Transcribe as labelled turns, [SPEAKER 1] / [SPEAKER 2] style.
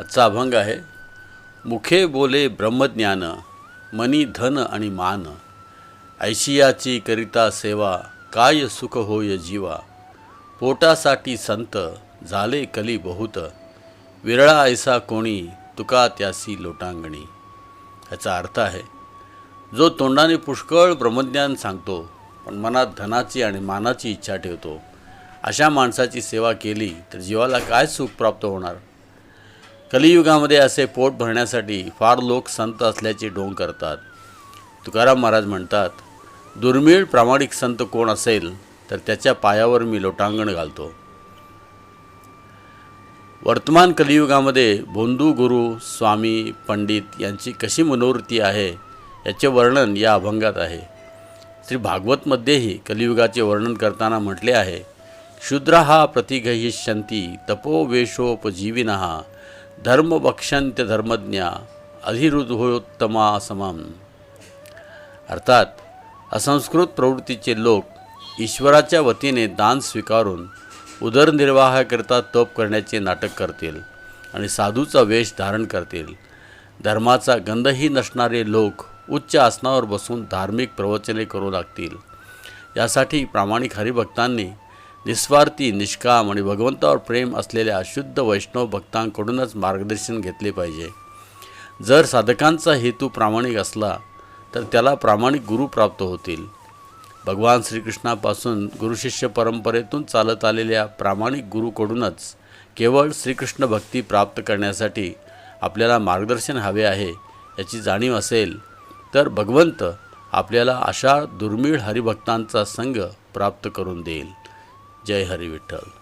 [SPEAKER 1] आजचा अभंग आहे मुखे बोले ब्रह्मज्ञान मनी धन आणि मान. ऐशियाची करिता सेवा काय सुख होय जीवा. पोटासाठी संत झाले कली बहुत. विरळा ऐसा कोणी तुका त्यासी लोटांगणी. ह्याचा अर्थ आहे जो तोंडाने पुष्कळ ब्रह्मज्ञान सांगतो पण मनात धनाची आणि मानाची इच्छा ठेवतो. अशा माणसाची सेवा केली तर जीवाला काय सुख प्राप्त होणार? कलियुगामध्ये असे पोट भरण्यासाठी फार लोक संत असल्याचे ढोंग करतात. तुकाराम महाराज म्हणतात दुर्मिळ प्रामाणिक संत कोण असेल तर त्याच्या पायावर मी लोटांगण घालतो. वर्तमान कलियुगामध्ये बोंदू गुरु स्वामी पंडित यांची कशी मनोवृत्ती आहे याचे वर्णन या अभंगात आहे. श्री भागवतमध्येही कलियुगाचे वर्णन करताना म्हटले आहे क्षुद्र हा प्रतिगहिष्यंती तपो वेशोपजीविन धर्मभक्षंत्य धर्मज्ञा अधिहृदोत्तमा समान अर्थात असंस्कृत प्रवृत्तीचे लोक ईश्वराच्या वतीने दान स्वीकारून उदरनिर्वाहाकरिता तप करण्याचे नाटक करतील आणि साधूचा वेश धारण करतील. धर्माचा गंधही नसणारे लोक उच्च आसनावर बसून धार्मिक प्रवचने करू लागतील. यासाठी प्रामाणिक हरिभक्तांनी निस्वार्थी निष्काम आणि भगवंतावर प्रेम असलेल्या अशुद्ध वैष्णव भक्तांकडूनच मार्गदर्शन घेतले पाहिजे. जर साधकांचा हेतू प्रामाणिक असला तर त्याला प्रामाणिक गुरु प्राप्त होतील. भगवान श्रीकृष्णापासून गुरुशिष्य परंपरेतून चालत आलेल्या प्रामाणिक गुरुकडूनच केवळ श्रीकृष्ण भक्ती प्राप्त करण्यासाठी आपल्याला मार्गदर्शन हवे आहे याची जाणीव असेल तर भगवंत आपल्याला अशा दुर्मिळ हरिभक्तांचा संघ प्राप्त करून देईल. जय हरी विठ्ठल.